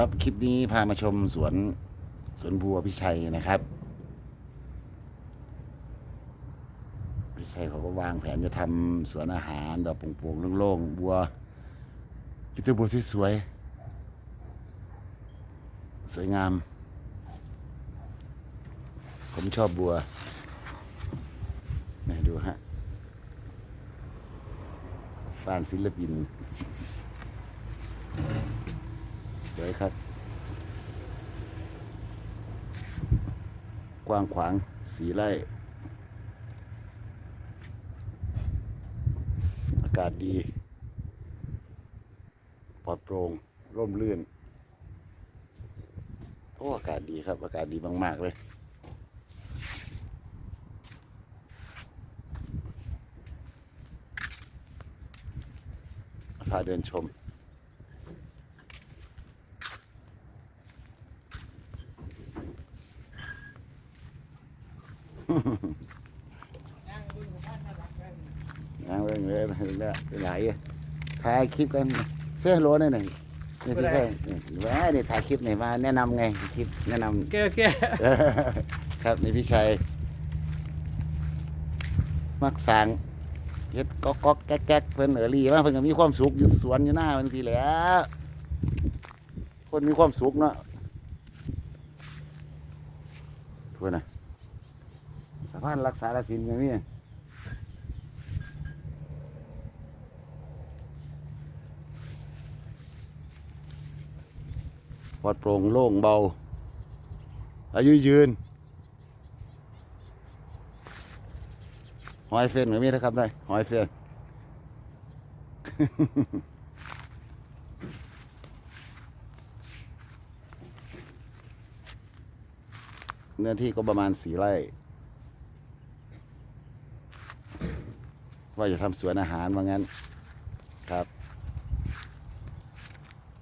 ครับคลิปนี้พามาชมสวนสวนบัวพิชัยนะครับ พิชัยเขาก็วางแผนจะทำสวนอาหารดอกโปร่งๆโล่งๆบัวพิตบัวสวยๆสวยงาม ผมชอบบัวนี่ดูฮะบ้านศิลปิน สวยครับ กว้างขวางสีไร่ อากาศดี ปลอดโปร่งร่มรื่น โอ้ อากาศดีครับ อากาศดีมาก ๆ เลยพาเดินชม นางเรื่องเลยเรื่ไหลายถ่ายคลิปกันเสื้อโลนี่หนึ่งนี่พี่แค่แหวนี่ถ่ายคลิปนี่มาแนะนำไงคลิปแนะนโอเคโอเคครับนี่พี่ชัยมักสางเฮ็ดก๊อกก๊อกแก๊กแก๊กเพิ่นเออรีว่าเพิ่นก็มีความสุขอยู่สวนอยู่หน้าบางทีแหล้วคนมีความสุขเนาะทั่วนะะพานรักษาลสินอย่างนี้ปลอดโปร่งโล่งเบา อายุยืนหอยเฟนก็มีนะครับได้หอยเฟนเนื้อที่ก็ประมาณสี่ไร่ ว่าจะทำสวนอาหารว่างั้นครับ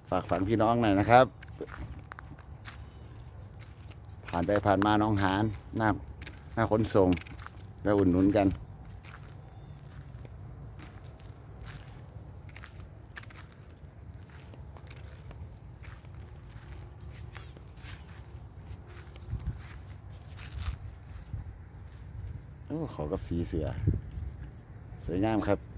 ฝากฝังพี่น้องหน่อยนะครับ ผ่านไปผ่านมาน้องหานหน้าหน้าขนส่งแล้วอุ่นหนุนกันโอ้ขอกับสีเสือ สวยงามครับ